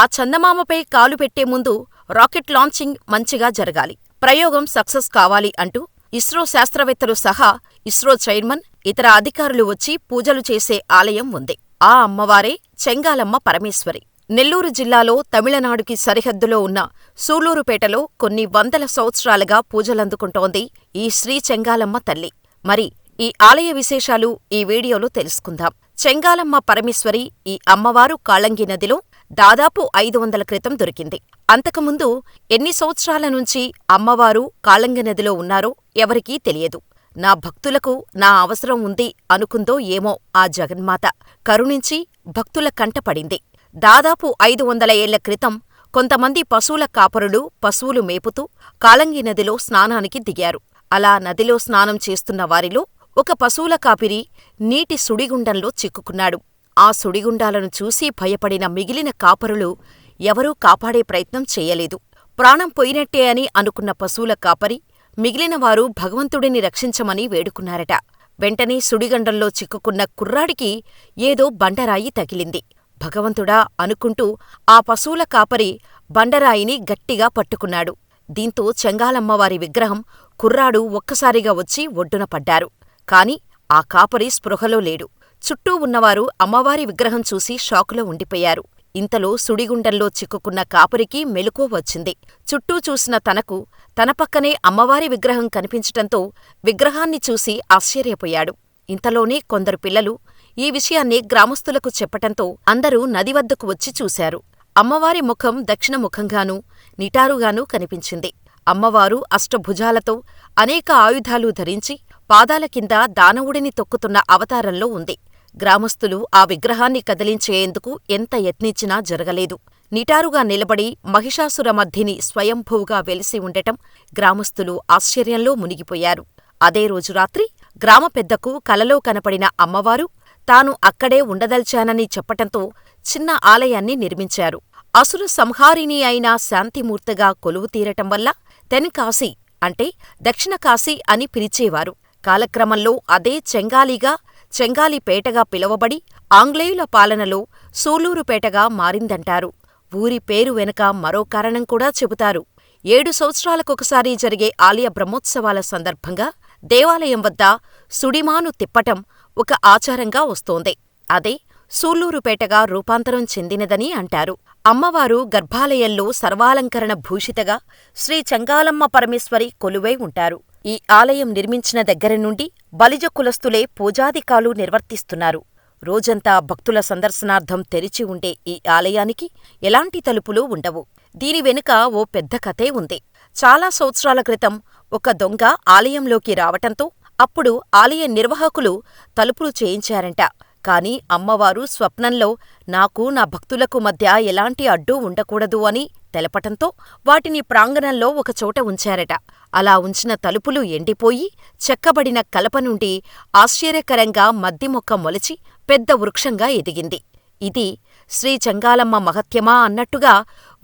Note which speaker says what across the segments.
Speaker 1: ఆ చందమామపై కాలు పెట్టే ముందు రాకెట్ లాంచింగ్ మంచిగా జరగాలి. ప్రయోగం సక్సెస్ కావాలి అంటూ ఇస్రో శాస్త్రవేత్తలు సహా ఇస్రో చైర్మన్, ఇతర అధికారులు వచ్చి పూజలు చేసే ఆలయం ఉంది. ఆ అమ్మవారే చెంగాలమ్మ పరమేశ్వరి. నెల్లూరు జిల్లాలో తమిళనాడుకి సరిహద్దులో ఉన్న సూళ్ళూరుపేటలో కొన్ని వందల సంవత్సరాలుగా పూజలందుకుంటోంది ఈ శ్రీ చెంగాలమ్మ తల్లి. మరి ఈ ఆలయ విశేషాలు ఈ వీడియోలో తెలుసుకుందాం. చెంగాలమ్మ పరమేశ్వరి ఈ అమ్మవారు కాళంగి నదిలో దాదాపు ఐదు వందల క్రితం దొరికింది. అంతకుముందు ఎన్ని సంవత్సరాల నుంచి అమ్మవారు కాళంగి నదిలో ఉన్నారో ఎవరికీ తెలియదు. నా భక్తులకు నా అవసరం ఉంది అనుకుందో ఏమో ఆ జగన్మాత కరుణించి భక్తుల కంటపడింది. దాదాపు ఐదు వందల ఏళ్ళ క్రితం కొంతమంది పశువుల కాపరులు పశువులు మేపుతూ కాళంగి నదిలో స్నానానికి దిగారు. అలా నదిలో స్నానం చేస్తున్న వారిలో ఒక పశువుల కాపిరి నీటి సుడిగుండంలో చిక్కుకున్నాడు. ఆ సుడిగుండాలను చూసి భయపడిన మిగిలిన కాపరులు ఎవరూ కాపాడే ప్రయత్నం చెయ్యలేదు. ప్రాణం పోయినట్టే అని అనుకున్న పశువుల కాపరి మిగిలినవారు భగవంతుడిని రక్షించమని వేడుకున్నారట. వెంటనే సుడిగుండంలో చిక్కుకున్న కుర్రాడికి ఏదో బండరాయి తగిలింది. భగవంతుడా అనుకుంటూ ఆ పశువుల కాపరి బండరాయిని గట్టిగా పట్టుకున్నాడు. దీంతో చెంగాలమ్మవారి విగ్రహం, కుర్రాడు ఒక్కసారిగా వచ్చి ఒడ్డున పడ్డారు. కాని ఆ కాపరి స్పృహలో లేడు. చుట్టూ ఉన్నవారు అమ్మవారి విగ్రహం చూసి షాకులో ఉండిపోయారు. ఇంతలో సుడిగుండంలో చిక్కుకున్న కాపరికి మెలకువ వచ్చింది. చుట్టూ చూసిన తనకు తన పక్కనే అమ్మవారి విగ్రహం కనిపించటంతో విగ్రహాన్ని చూసి ఆశ్చర్యపోయాడు. ఇంతలోనే కొందరు పిల్లలు ఈ విషయాన్ని గ్రామస్తులకు చెప్పటంతో అందరూ నది వద్దకు వచ్చి చూశారు. అమ్మవారి ముఖం దక్షిణముఖంగానూ, నిటారుగానూ కనిపించింది. అమ్మవారు అష్టభుజాలతో అనేక ఆయుధాలు ధరించి పాదాల కింద దానవుడిని తొక్కుతున్న అవతారంలో ఉంది. గ్రామస్తులు ఆ విగ్రహాన్ని కదిలించేందుకు ఎంత యత్నించినా జరగలేదు. నిటారుగా నిలబడి మహిషాసురమర్దిని స్వయంభువుగా వెలిసి ఉండటం గ్రామస్తులు ఆశ్చర్యంలో మునిగిపోయారు. అదే రోజు రాత్రి గ్రామ పెద్దకు కలలో కనపడిన అమ్మవారు తాను అక్కడే ఉండదల్చానని చెప్పటంతో చిన్న ఆలయాన్ని నిర్మించారు. అసుర సంహారిణి అయిన శాంతిమూర్తిగా కొలువుతీరటం వల్ల తెనకాశీ అంటే దక్షిణకాశీ అని పిలిచేవారు. కాలక్రమంలో అదే చెంగాలిగా, చెంగాలిపేటగా పిలువబడి ఆంగ్లేయుల పాలనలో సూళ్ళూరుపేటగా మారిందంటారు. ఊరి పేరు వెనుక మరో కారణం కూడా చెబుతారు. ఏడు సంవత్సరాలకొకసారి జరిగే ఆలయ బ్రహ్మోత్సవాల సందర్భంగా దేవాలయం వద్ద సుడిమాను తిప్పటం ఒక ఆచారంగా వస్తోంది. అదే సూళ్ళూరుపేటగా రూపాంతరం చెందినదని అంటారు. అమ్మవారు గర్భాలయంలో సర్వాలంకరణ భూషితగా శ్రీ చెంగాలమ్మ పరమేశ్వరి కొలువై ఉంటారు. ఈ ఆలయం నిర్మించిన దగ్గర నుండి బలిజ కులస్తులే పూజాదికాలు నిర్వర్తిస్తున్నారు. రోజంతా భక్తుల సందర్శనార్థం తెరిచి ఉండే ఈ ఆలయానికి ఎలాంటి తలుపులు ఉండవు. దీని వెనుక ఓ పెద్ద కథే ఉంది. చాలా సంవత్సరాల క్రితం ఒక దొంగ ఆలయంలోకి రావటంతో అప్పుడు ఆలయ నిర్వాహకులు తలుపులు చేయించారంట. కాని అమ్మవారు స్వప్నంలో నాకు నా భక్తులకు మధ్య ఎలాంటి అడ్డూ ఉండకూడదు అని తెలపటంతో వాటిని ప్రాంగణంలో ఒకచోట ఉంచారట. అలా ఉంచిన తలుపులు ఎండిపోయి చెక్కబడిన కలప నుండి ఆశ్చర్యకరంగా మద్ది మొక్క మొలచి పెద్ద వృక్షంగా ఎదిగింది. ఇది శ్రీ చెంగాలమ్మ మహత్యమా అన్నట్టుగా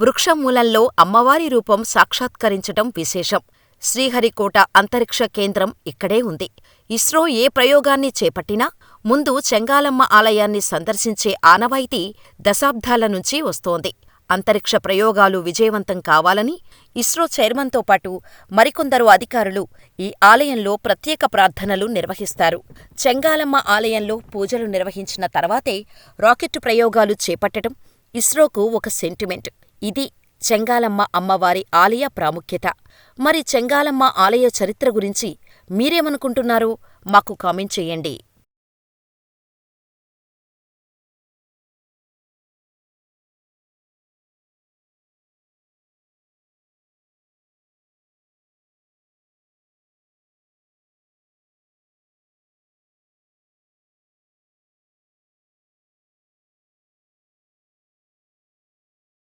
Speaker 1: వృక్షం మూలంలో అమ్మవారి రూపం సాక్షాత్కరించటం విశేషం. శ్రీహరికోట అంతరిక్ష కేంద్రం ఇక్కడే ఉంది. ఇస్రో ఏ ప్రయోగాన్ని చేపట్టినా ముందు చెంగాలమ్మ ఆలయాన్ని సందర్శించే ఆనవాయితీ దశాబ్దాల నుంచి వస్తోంది. అంతరిక్ష ప్రయోగాలు విజయవంతం కావాలని ఇస్రో చైర్మన్తో పాటు మరికొందరు అధికారులు ఈ ఆలయంలో ప్రత్యేక ప్రార్థనలు నిర్వహిస్తారు. చెంగాలమ్మ ఆలయంలో పూజలు నిర్వహించిన తర్వాతే రాకెట్టు ప్రయోగాలు చేపట్టటం ఇస్రోకు ఒక సెంటిమెంట్. ఇది చెంగాలమ్మ అమ్మవారి ఆలయ ప్రాముఖ్యత. మరి చెంగాలమ్మ ఆలయ చరిత్ర గురించి మీరేమనుకుంటున్నారు మాకు కామెంట్ చేయండి.